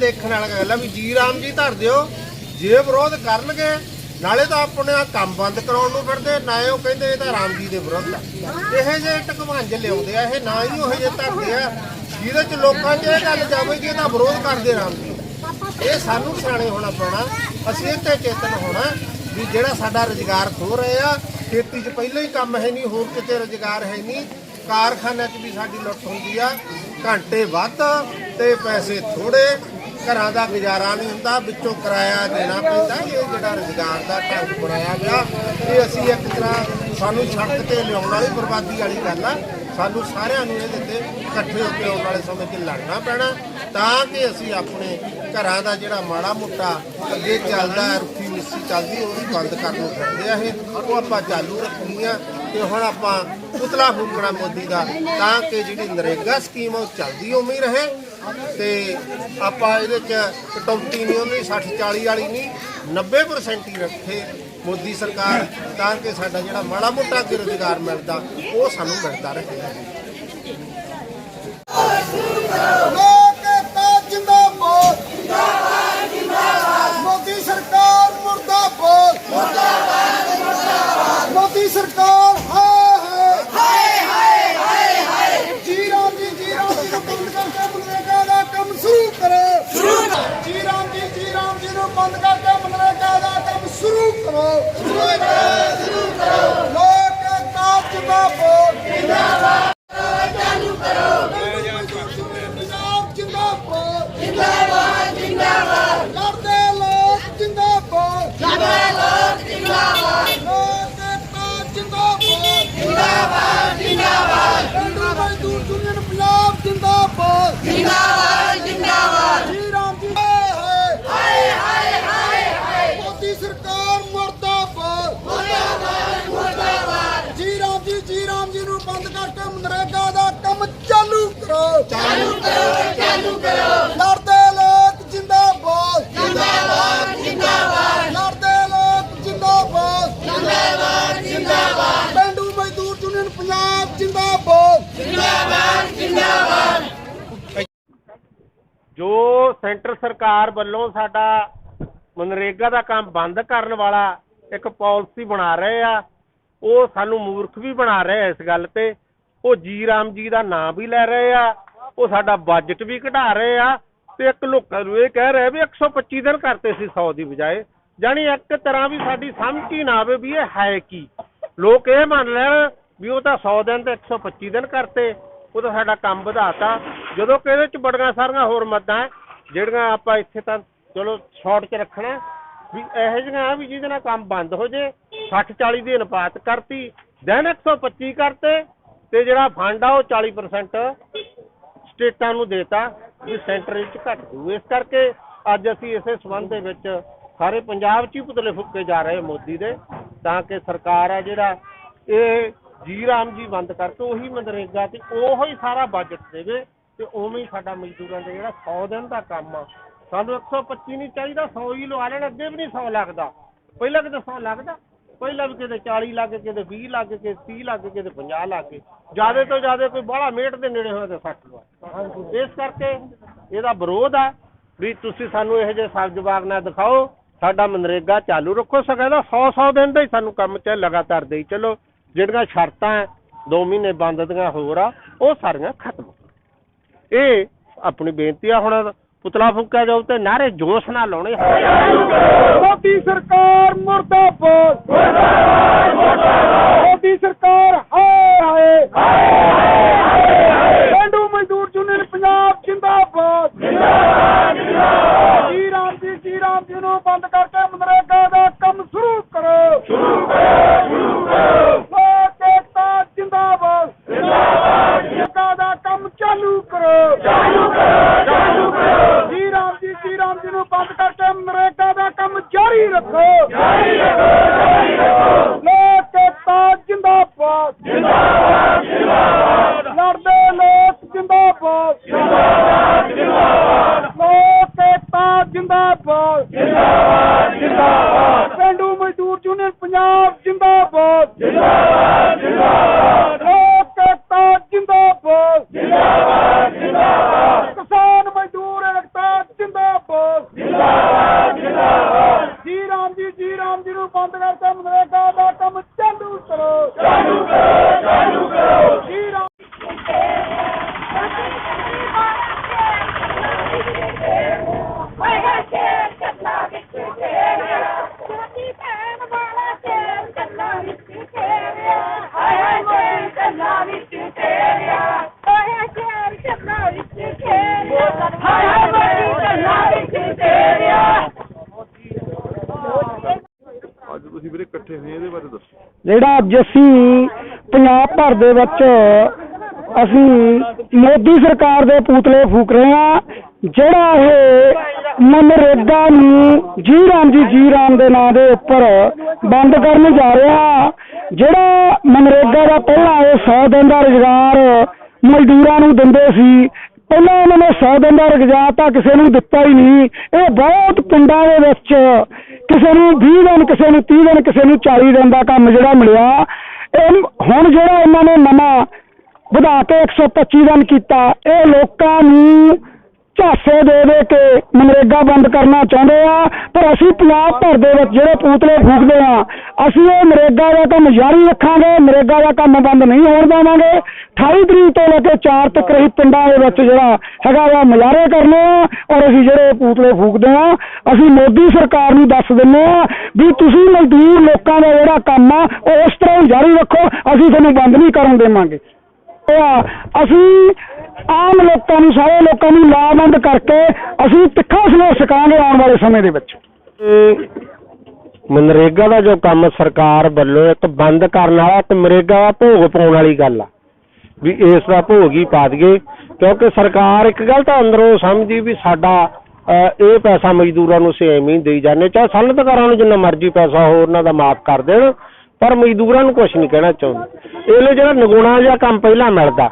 ਦੇਖਣ ਵਾਲਾ ਗੱਲ ਆ ਵੀ ਜੀ ਰਾਮ ਜੀ ਧਰ ਦਿਓ, ਜੇ ਵਿਰੋਧ ਕਰਨਗੇ, ਨਾਲੇ ਤਾਂ ਆਪਣੇ ਆਹ ਕੰਮ ਬੰਦ ਕਰਾਉਣ ਨੂੰ ਫਿਰਦੇ, ਨਾ ਉਹ ਕਹਿੰਦੇ ਇਹ ਤਾਂ ਰਾਮ ਜੀ ਦੇ ਵਿਰੁੱਧ ਆ। ਇਹ ਜੇ ਟਕਵਾਂਜ ਲਿਆਉਂਦੇ ਆ, ਇਹ ਨਾ ਹੀ ਉਹ ਜੇ ਧਰਦੇ ਆ, ਜਿਹਦੇ ਚ ਲੋਕਾਂ 'ਚ ਇਹ ਗੱਲ ਜਾਵੇ ਕਿ ਇਹ ਵਿਰੋਧ ਕਰਦੇ ਰਾਮ ਜੀ। ਇਹ ਸਾਨੂੰ ਸਿਆਣੇ ਹੋਣਾ ਪੈਣਾ, ਅਸੀਂ ਇਹ ਤੇ ਚੇਤਨ ਹੋਣਾ ਵੀ ਜਿਹੜਾ ਸਾਡਾ ਰੁਜ਼ਗਾਰ ਖੋ ਰਹੇ ਆ, ਖੇਤੀ 'ਚ ਪਹਿਲਾਂ ਹੀ ਕੰਮ ਹੈ ਨਹੀਂ, ਹੋਰ ਕਿਤੇ ਰੁਜ਼ਗਾਰ ਹੈ ਨਹੀਂ। ਕਾਰਖਾਨਿਆਂ 'ਚ ਵੀ ਸਾਡੀ ਲੁੱਟ ਹੁੰਦੀ ਆ, ਘੰਟੇ ਵੱਧ ਤੇ ਪੈਸੇ ਥੋੜੇ ਘਰਾਂ ਦਾ ਗੁਜ਼ਾਰਾ ਨਹੀਂ ਹੁੰਦਾ, ਵਿੱਚੋਂ ਕਿਰਾਇਆ ਦੇਣਾ ਪੈਂਦਾ। ਇਹ ਜਿਹੜਾ ਰੁਜ਼ਗਾਰ ਦਾ ਢੰਗ ਬਣਾਇਆ ਗਿਆ, ਇਹ ਅਸੀਂ ਇੱਕ ਤਰ੍ਹਾਂ ਸਾਨੂੰ ਸੜਕ ਤੇ ਲਿਆਉਣ ਵਾਲੀ ਬਰਬਾਦੀ ਵਾਲੀ ਗੱਲ ਆ। ਸਾਨੂੰ ਸਾਰਿਆਂ ਨੂੰ ਇਹਦੇ ਤੇ ਇਕੱਠੇ ਹੋ ਕੇ ਆਉਣ ਵਾਲੇ ਸਮੇਂ 'ਚ ਲੜਨਾ ਪੈਣਾ, ਤਾਂ ਕਿ ਅਸੀਂ ਆਪਣੇ ਘਰਾਂ ਦਾ ਜਿਹੜਾ ਮਾੜਾ ਮੋਟਾ ਅੱਗੇ ਚੱਲਦਾ, ਰੁੱਖੀ ਮਿੱਸੀ ਚੱਲਦੀ, ਉਹ ਵੀ ਬੰਦ ਕਰਨ ਨੂੰ ਫਿਰਦੇ ਆ ਇਹ। ਉਹ ਆਪਾਂ ਚਾਲੂ ਰੱਖਣੀ ਆ ਤੇ ਹੁਣ ਆਪਾਂ ਪੁਤਲਾ ਫੂਕਣਾ ਮੋਦੀ ਦਾ, ਤਾਂ ਕਿ ਜਿਹੜੀ ਨਰੇਗਾ ਸਕੀਮ ਆ, ਉਹ ਚੱਲਦੀ ਉਵੇਂ ਹੀ ਰਹੇ। ਤੇ ਆਪਾਂ ਇਹਦੇ ਚ ਕਟੌਤੀ ਨਹੀਂ ਉਹਨੇ 60 40 ਵਾਲੀ ਨਹੀਂ 90% ਹੀ ਰੱਖੇ ਮੋਦੀ ਸਰਕਾਰ, ਤਾਂ ਕਿ ਸਾਡਾ ਜਿਹੜਾ ਮਾੜਾ ਮੋਟਾ ਅੱਗੇ ਰੁਜ਼ਗਾਰ ਮਿਲਦਾ, ਉਹ ਸਾਨੂੰ ਮਿਲਦਾ ਰਹੇ। ਸ਼ੁਰੂ ਸੈਂਟਰ ਸਰਕਾਰ ਵੱਲੋਂ ਸਾਡਾ ਮਨਰੇਗਾ ਦਾ ਕੰਮ ਬੰਦ ਕਰਨ ਵਾਲਾ ਇੱਕ ਪਾਲਿਸੀ ਬਣਾ ਰਹੇ ਆ, ਉਹ ਸਾਨੂੰ ਮੂਰਖ ਵੀ ਬਣਾ ਰਹੇ ਆ ਇਸ ਗੱਲ ਤੇ। ਉਹ ਜੀ ਰਾਮ ਜੀ ਦਾ ਨਾਮ ਵੀ ਲੈ ਰਹੇ ਆ, ਉਹ ਸਾਡਾ ਬਜਟ ਵੀ ਘਟਾ ਰਹੇ ਆ ਤੇ ਇੱਕ ਲੋਕਾਂ ਨੂੰ ਇਹ ਕਹਿ ਰਹੇ ਵੀ 125 ਦਿਨ ਕਰਤੇ ਸੀ 100 ਦੀ ਬਜਾਏ। ਜਾਣੀ ਇੱਕ ਤਰ੍ਹਾਂ ਵੀ ਸਾਡੀ ਸਮਝ ਹੀ ਨਾ ਆਵੇ ਵੀ ਇਹ ਹੈ ਕੀ। ਲੋਕ ਇਹ ਮੰਨ ਲੈਣ ਵੀ ਉਹ ਤਾਂ 100 ਦਿਨ ਤੇ 125 ਦਿਨ ਕਰਤੇ, ਉਹ ਤਾਂ ਸਾਡਾ ਕੰਮ ਵਧਾਤਾ। ਜਦੋਂ ਕਿ ਇਹਦੇ ਚ ਬੜੀਆਂ ਸਾਰੀਆਂ ਹੋਰ ਮੱਦਾਂ ਜਿਹੜੀਆਂ ਆਪਾਂ ਇੱਥੇ ਤਾਂ ਚਲੋ ਸ਼ਾਰਟ 'ਚ ਰੱਖਣਾ ਵੀ ਇਹੋ ਜਿਹੀਆਂ ਆ ਵੀ ਜਿਹਦੇ ਨਾਲ ਕੰਮ ਬੰਦ ਹੋ ਜੇ 60 40 ਦੀ ਅਨੁਪਾਤ ਕਰਤੀ ਦਿਨ 125 ਕਰਤੇ, ਤੇ ਜਿਹੜਾ ਫੰਡ ਆ ਉਹ 40% ਸਟੇਟਾਂ ਨੂੰ ਦੇਤਾ, ਵੀ ਸੈਂਟਰ ਵਿੱਚ ਘਟ ਜੂ ਇਸ ਕਰਕੇ ਅੱਜ ਅਸੀਂ ਇਸੇ ਸੰਬੰਧ ਦੇ ਵਿੱਚ ਸਾਰੇ ਪੰਜਾਬ 'ਚ ਹੀ ਪੁਤਲੇ ਫੁੱਕੇ ਜਾ ਰਹੇ ਮੋਦੀ ਦੇ, ਤਾਂ ਕਿ ਸਰਕਾਰ ਆ ਜਿਹੜਾ ਇਹ ਜੀ ਰਾਮ ਜੀ ਬੰਦ ਕਰਕੇ ਉਹੀ ਮਨਰੇਗਾ ਤੇ ਉਹੋ ਹੀ ਸਾਰਾ ਬਜਟ ਦੇਵੇ। ਤੇ ਉਵੇਂ ਹੀ ਸਾਡਾ ਮਜ਼ਦੂਰਾਂ ਦਾ ਜਿਹੜਾ 100 ਦਿਨ ਦਾ ਕੰਮ ਆ ਸਾਨੂੰ 125 ਨਹੀਂ ਚਾਹੀਦਾ 100 ਹੀ ਲਵਾ ਲੈਣ ਅੱਗੇ ਵੀ ਨਹੀਂ 100 ਲੱਗਦਾ। ਪਹਿਲਾਂ ਕਿਤੇ 100 ਲੱਗਦਾ ਪਹਿਲਾਂ ਵੀ ਕਿਤੇ 40 ਲੱਗ ਕਿਤੇ 20 ਲੱਗ ਕਿਤੇ 30 ਲੱਗ ਕਿਤੇ 50 ਲੱਗ ਜਿਆਦੇ ਤੋਂ ਜਿਆਦੇ ਕੋਈ ਬਾਹਲਾ ਮੇਟ ਦੇ ਨੇੜੇ ਹੋਇਆ ਤੇ 60 ਲਵਾ। ਇਸ ਕਰਕੇ ਇਹਦਾ ਵਿਰੋਧ ਆ ਵੀ ਤੁਸੀਂ ਸਾਨੂੰ ਇਹੋ ਜਿਹੇ ਸਬਜ਼ ਬਾਗ ਨਾ ਦਿਖਾਓ ਸਾਡਾ ਮਨਰੇਗਾ ਚਾਲੂ ਰੱਖੋ ਸਕਦਾ 100 100 ਦਿਨ ਦਾ ਹੀ ਸਾਨੂੰ ਕੰਮ ਚ ਲਗਾਤਾਰ ਦੇਈ ਚਲੋ ਜਿਹੜੀਆਂ ਸ਼ਰਤਾਂ 2 ਮਹੀਨੇ ਬੰਦ ਦੀਆਂ ਹੋਰ ਆ ਉਹ ਸਾਰੀਆਂ ਖਤਮ। ਇਹ ਆਪਣੀ ਬੇਨਤੀ ਆ ਹੁਣ ਪੁਤਲਾ ਫੂਕਿਆ ਜਾਊ ਤੇ ਨਾਰੇ ਜੋਸ਼ ਨਾਲ ਲਾਉਣੇ। ਮੋਦੀ ਸਰਕਾਰ ਮੁਰਦਾਬਾਦ। ਮੋਦੀ ਸਰਕਾਰ ਹਾਏ ਹਾਏ। ਪਿੰਡੂ ਮਜ਼ਦੂਰ ਯੂਨੀਅਨ ਪੰਜਾਬ ਜਿੰਦਾਬਾਦ। ਜੀ ਰਾਮ ਜੀ ਜੀ ਰਾਮ ਜੀ ਨੂੰ ਬੰਦ ਕਰਕੇ ਜਿਹੜਾ ਅੱਜ ਅਸੀਂ ਪੰਜਾਬ ਭਰ ਦੇ ਵਿੱਚ ਅਸੀਂ ਮੋਦੀ ਸਰਕਾਰ ਦੇ ਪੂਤਲੇ ਫੂਕ ਰਹੇ ਆ ਜਿਹੜਾ ਇਹ ਮਨਰੇਗਾ ਨੂੰ ਜੀ ਰਾਮ ਜੀ ਜੀ ਰਾਮ ਦੇ ਨਾਂ ਦੇ ਉੱਪਰ ਬੰਦ ਕਰਨ ਜਾ ਰਿਹਾ। ਜਿਹੜਾ ਮਨਰੇਗਾ ਦਾ ਪਹਿਲਾਂ ਇਹ 100 ਦਿਨ ਦਾ ਰੁਜ਼ਗਾਰ ਮਜ਼ਦੂਰਾਂ ਨੂੰ ਦਿੰਦੇ ਸੀ, ਪਹਿਲਾਂ ਉਹਨਾਂ ਨੇ 100 ਦਿਨ ਦਾ ਰੁਜ਼ਗਾਰ ਤਾਂ ਕਿਸੇ ਨੂੰ ਦਿੱਤਾ ਹੀ ਨਹੀਂ। ਇਹ ਬਹੁਤ ਪਿੰਡਾਂ ਦੇ ਵਿੱਚ ਕਿਸੇ ਨੂੰ 20 ਦਿਨ, ਕਿਸੇ ਨੂੰ 30 ਦਿਨ, ਕਿਸੇ ਨੂੰ 40 ਦਿਨ ਦਾ ਕੰਮ ਜਿਹੜਾ ਮਿਲਿਆ। ਇਹ ਹੁਣ ਜਿਹੜਾ ਇਹਨਾਂ ਨੇ ਨਵਾਂ ਵਧਾ ਕੇ 125 ਦਿਨ ਕੀਤਾ, ਇਹ ਲੋਕਾਂ ਨੂੰ ਝਾਸੇ ਦੇ ਦੇ ਕੇ ਮਨਰੇਗਾ ਬੰਦ ਕਰਨਾ ਚਾਹੁੰਦੇ ਆ, ਪਰ ਅਸੀਂ ਪੰਜਾਬ ਭਰ ਦੇ ਵਿੱਚ ਜਿਹੜੇ ਪੂਤਲੇ ਫੂਕਦੇ ਆ, ਅਸੀਂ ਇਹ ਨਰੇਗਾ ਦਾ ਕੰਮ ਜਾਰੀ ਰੱਖਾਂਗੇ ਨਰੇਗਾ ਦਾ ਕੰਮ ਬੰਦ ਨਹੀਂ ਹੋਣ ਦੇਵਾਂਗੇ। 28 ਤਰੀਕ ਤੋਂ ਲੈ ਕੇ 4 ਤੱਕ ਰਹੀ ਪਿੰਡਾਂ ਦੇ ਵਿੱਚ ਜਿਹੜਾ ਹੈਗਾ ਵਾ ਮੁਜ਼ਾਹਰੇ ਕਰਨੇ ਆ, ਔਰ ਅਸੀਂ ਜਿਹੜੇ ਪੂਤਲੇ ਫੂਕਦੇ ਆ, ਅਸੀਂ ਮੋਦੀ ਸਰਕਾਰ ਨੂੰ ਦੱਸ ਦਿੰਨੇ ਆ ਵੀ ਤੁਸੀਂ ਮਜ਼ਦੂਰ ਲੋਕਾਂ ਦਾ ਜਿਹੜਾ ਕੰਮ ਆ, ਉਹ ਉਸ ਤਰ੍ਹਾਂ ਹੀ ਜਾਰੀ ਰੱਖੋ, ਅਸੀਂ ਤੁਹਾਨੂੰ ਬੰਦ ਨਹੀਂ ਕਰਨ ਦੇਵਾਂਗੇ। ਆ ਅਸੀਂ ਆਮ ਲੋਕਾਂ ਨੂੰ, ਸਾਰੇ ਲੋਕਾਂ ਨੂੰ ਲਾਭਬੰਦ ਕਰਕੇ ਅਸੀਂ ਤਿੱਖਾ ਸੰਘਰਸ਼ ਕਰਾਂਗੇ ਆਉਣ ਵਾਲੇ ਸਮੇਂ ਦੇ ਵਿੱਚ। ਮਨਰੇਗਾ ਦਾ ਜੋ ਕੰਮ ਸਰਕਾਰ ਵੱਲੋਂ ਇੱਕ ਬੰਦ ਕਰਨ ਵਾਲਾ ਤੇ ਮਨਰੇਗਾ ਦਾ ਭੋਗ ਪਾਉਣ ਵਾਲੀ ਗੱਲ ਆ। ਵੀ ਇਸ ਦਾ ਭੋਗ ਹੀ ਪਾ ਦਈਏ, ਕਿਉਂਕਿ ਸਰਕਾਰ ਇੱਕ ਗੱਲ ਤਾਂ ਅੰਦਰੋਂ ਸਮਝਦੀ ਵੀ ਸਾਡਾ ਇਹ ਪੈਸਾ ਮਜ਼ਦੂਰਾਂ ਨੂੰ ਸੇਮ ਹੀ ਦੇਈ ਜਾਂਦੇ, ਚਾਹੇ ਸਨਅਤਕਾਰਾਂ ਨੂੰ ਜਿੰਨਾ ਮਰਜ਼ੀ ਪੈਸਾ ਹੋ, ਉਹਨਾਂ ਦਾ ਮਾਫ ਕਰ ਦੇਣ, ਪਰ ਮਜ਼ਦੂਰਾਂ ਨੂੰ ਕੁਝ ਨਹੀਂ ਕਹਿਣਾ ਚਾਹੁੰਦੇ। ਇਹਲੇ ਜਿਹੜਾ ਨਗੁਣਾ ਜਿਹਾ ਕੰਮ ਪਹਿਲਾਂ ਮਿਲਦਾ।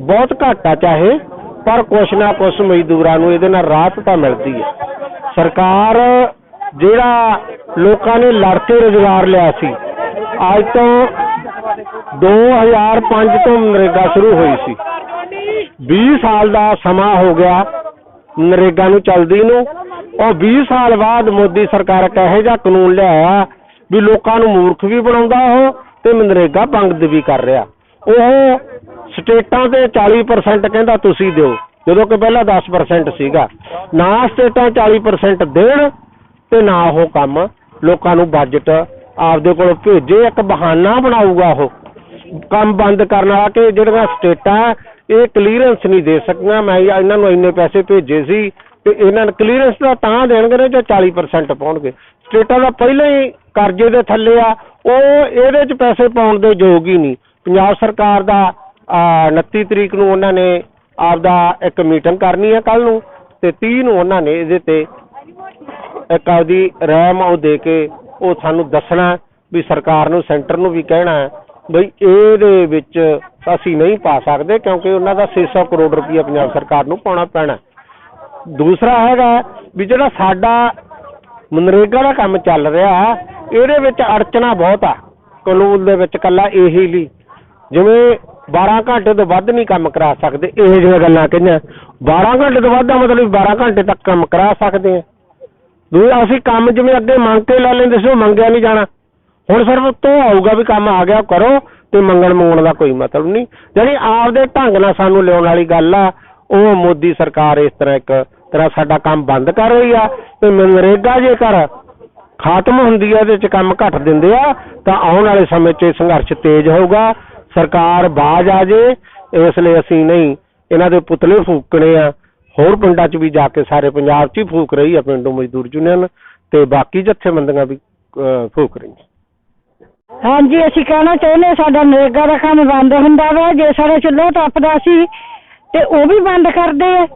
ਬਹੁਤ ਘੱਟ ਆ ਚਾਹੇ, ਪਰ ਕੁਛ ਨਾ ਕੁਛ ਮਜ਼ਦੂਰਾਂ ਨੂੰ ਇਹਦੇ ਨਾਲ ਰਾਹਤ ਤਾਂ ਮਿਲਦੀ ਹੈ। ਸਰਕਾਰ ਜਿਹੜਾ ਲੋਕਾਂ ਨੇ ਲੜ ਕੇ ਰੁਜ਼ਗਾਰ ਲਿਆ ਸੀ, ਅੱਜ ਤੋਂ 2005 ਤੋਂ ਨਰੇਗਾ ਸ਼ੁਰੂ ਹੋਈ ਸੀ। 20 ਸਾਲ ਦਾ ਸਮਾਂ ਹੋ ਗਿਆ ਨਰੇਗਾ ਨੂੰ ਚੱਲਦੀ ਨੂੰ ਉਹ 20 ਸਾਲ ਬਾਅਦ ਮੋਦੀ ਸਰਕਾਰ ਇੱਕ ਇਹੋ ਜਿਹਾ ਕਾਨੂੰਨ ਲਿਆਇਆ ਵੀ ਲੋਕਾਂ ਨੂੰ ਮੂਰਖ ਵੀ ਬਣਾਉਂਦਾ ਉਹ ਤੇ ਮਨਰੇਗਾ ਬੰਦ ਵੀ ਕਰ ਰਿਹਾ। ਉਹ ਸਟੇਟਾਂ ਤੇ 40% ਕਹਿੰਦਾ ਤੁਸੀਂ ਦਿਓ, ਜਦੋਂ ਕਿ ਪਹਿਲਾਂ 10% ਸੀਗਾ। ਨਾ ਸਟੇਟਾਂ 40% ਦੇਣ ਤੇ ਨਾ ਉਹ ਕੰਮ। ਲੋਕਾਂ ਨੂੰ ਬਜਟ ਆਪਦੇ ਕੋਲ ਭੇਜੇ, ਇੱਕ ਬਹਾਨਾ ਬਣਾਊਗਾ ਉਹ। ਕੰਮ ਬੰਦ ਕਰਨ ਵਾਲਾ ਕਿ ਜਿਹੜੀਆਂ ਸਟੇਟਾਂ ਇਹ ਕਲੀਅਰੈਂਸ ਨਹੀਂ ਦੇ ਸਕੀਆਂ। ਮੈਂ ਇਹਨਾਂ ਨੂੰ ਇੰਨੇ ਪੈਸੇ ਭੇਜੇ ਸੀ ਤੇ ਇਹਨਾਂ ਨੂੰ ਕਲੀਅਰੈਂਸ ਤਾਂ ਤਾਂ ਦੇਣਗੇ ਨਾ, ਜੇ 40% ਪਾਉਣਗੇ। ਸਟੇਟਾਂ ਦਾ ਪਹਿਲਾਂ ਹੀ ਕਰਜ਼ੇ ਦੇ ਥੱਲੇ ਆ ਉਹ ਇਹਦੇ 'ਚ ਪੈਸੇ ਪਾਉਣ ਦੇ ਯੋਗ ਹੀ ਨਹੀਂ। ਪੰਜਾਬ ਸਰਕਾਰ ਦਾ ਆ, 29 ਤਰੀਕ ਨੂੰ ਉਹਨਾਂ ਨੇ ਆਪਦਾ ਇੱਕ ਮੀਟਿੰਗ ਕਰਨੀ ਹੈ ਕੱਲ ਨੂੰ ਤੇ 30 ਨੂੰ ਉਹਨਾਂ ਨੇ ਇਹਦੇ ਤੇ ਇੱਕ ਆਪਦੀ ਰਹਿਮ ਉਹ ਦੇ ਕੇ ਉਹ ਸਾਨੂੰ ਦੱਸਣਾ ਵੀ ਸਰਕਾਰ ਨੂੰ ਸੈਂਟਰ ਨੂੰ ਵੀ ਕਹਿਣਾ ਹੈ ਬਈ ਇਹਦੇ ਵਿੱਚ ਅਸੀਂ ਨਹੀਂ ਪਾ ਸਕਦੇ ਕਿਉਂਕਿ ਉਹਨਾਂ ਦਾ 600 ਕਰੋੜ ਰੁਪਈਆ ਪੰਜਾਬ ਸਰਕਾਰ ਨੂੰ ਪਾਉਣਾ ਪੈਣਾ ਦੂਸਰਾ ਹੈਗਾ ਵੀ ਜਿਹੜਾ ਸਾਡਾ ਮਨਰੇਗਾ ਦਾ ਕੰਮ ਚੱਲ ਰਿਹਾ ਇਹਦੇ ਵਿੱਚ ਅੜਚਣਾ ਬਹੁਤ ਆ, ਕਾਨੂੰਨ ਦੇ ਵਿੱਚ ਕੱਲਾ ਇਹੀ ਲਈ। ਜਿਵੇਂ 12 ਘੰਟੇ ਤੋਂ ਵੱਧ ਨਹੀਂ ਕੰਮ ਕਰਾ ਸਕਦੇ, ਇਹ ਜਿਹੀਆਂ ਗੱਲਾਂ ਕਹੀਆਂ। 12 ਘੰਟੇ ਤੋਂ ਵੱਧ ਦਾ ਮਤਲਬ 12 ਘੰਟੇ ਤੱਕ ਕੰਮ ਕਰਾ ਸਕਦੇ ਆ। ਦੂਜਾ ਅਸੀਂ ਕੰਮ ਜਿਵੇਂ ਅੱਗੇ ਮੰਗ ਕੇ ਲੈ ਲੈਂਦੇ ਸੀ, ਉਹ ਮੰਗਿਆ ਨਹੀਂ ਜਾਣਾ। ਹੁਣ ਸਿਰਫ ਤੋਂ ਆਊਗਾ ਵੀ ਕੰਮ ਆ ਗਿਆ ਕਰੋ ਤੇ ਮੰਗਣ ਮੰਗਣ ਦਾ ਕੋਈ ਮਤਲਬ ਨਹੀਂ। ਜਿਹੜੀ ਆਪਦੇ ਢੰਗ ਨਾਲ ਸਾਨੂੰ ਲਿਆਉਣ ਵਾਲੀ ਗੱਲ ਆ, ਉਹ ਮੋਦੀ ਸਰਕਾਰ ਇਸ ਤਰ੍ਹਾਂ ਇੱਕ ਤਰ੍ਹਾਂ ਸਾਡਾ ਕੰਮ ਬੰਦ ਕਰ ਰਹੀ ਆ, ਤੇ ਮਨਰੇਗਾ ਜੇਕਰ ਖਾਤਮ ਹੁੰਦੀ ਹੈ ਇਹਦੇ ਚ ਕੰਮ ਘੱਟ ਦਿੰਦੇ ਆ ਤਾਂ ਆਉਣ ਵਾਲੇ ਸਮੇਂ 'ਚ ਸੰਘਰਸ਼ ਤੇਜ਼ ਹੋਊਗਾ। ਸਰਕਾਰ ਬਾਜ ਆ ਜੇ ਇਸ ਲਈ ਅਸੀਂ ਨਹੀਂ ਇਹਨਾਂ ਦੇ ਪੁਤਲੇ ਫੂਕਣੇ ਆ। ਹੋਰ ਪਿੰਡਾਂ 'ਚ ਵੀ ਜਾ ਕੇ ਸਾਰੇ ਪੰਜਾਬ 'ਚ ਹੀ ਫੂਕ ਰਹੀ ਆ ਪਿੰਡੂ ਮਜ਼ਦੂਰ ਯੂਨੀਅਨ ਤੇ ਬਾਕੀ ਜਥੇਬੰਦੀਆਂ ਵੀ ਫੂਕ ਰਹੀਆਂ। ਹਾਂਜੀ ਅਸੀਂ ਕਹਿਣਾ ਚਾਹੁੰਦੇ ਹਾਂ, ਸਾਡਾ ਨਰੇਗਾ ਦਾ ਕੰਮ ਬੰਦ ਹੁੰਦਾ ਵਾ ਜੇ ਸਾਡਾ ਚੁੱਲ੍ਹਾ ਟੱਪਦਾ ਸੀ ਤੇ ਉਹ ਵੀ ਬੰਦ ਕਰਦੇ ਆ।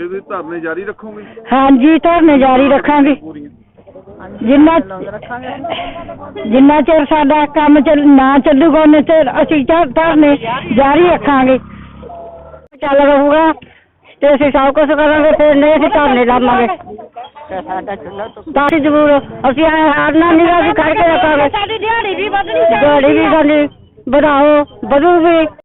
ਇਹ ਵੀ ਧਰਨੇ ਜਾਰੀ ਰੱਖੋਗੇ? ਹਾਂਜੀ ਧਰਨੇ ਜਾਰੀ ਰੱਖਾਂਗੇ। ਜਿੰਨਾ ਜਿੰਨਾ ਚਿਰ ਸਾਡਾ ਕੰਮ ਚੱਲ ਨਾ ਚੱਲੂਗਾ ਉਹਨੇ ਚਿਰ ਅਸੀਂ ਧਰ- ਧਰਨੇ ਜਾਰੀ ਰੱਖਾਂਗੇ। ਚੱਲ ਰਹੂਗਾ ਤੇ ਅਸੀਂ ਸਭ ਕੁਝ ਕਰਾਂਗੇ ਫਿਰ ਨਹੀਂ ਅਸੀਂ ਧਰਨੇ ਲਾਵਾਂਗੇ। ਤਾਂ ਅਸੀਂ ਜ਼ਰੂਰ ਅਸੀਂ ਐਂ ਹਾਰਨਾ ਨਹੀਂ ਅਸੀਂ ਕਰਕੇ ਰੱਖਾਂਗੇ। ਸਾਡੀ ਦਿਹਾੜੀ ਵੀ ਵਧਣੀ ਦਿਹਾੜੀ ਵੀ ਸਾਡੀ ਵਧਾਓ ਵਧੂਗੀ।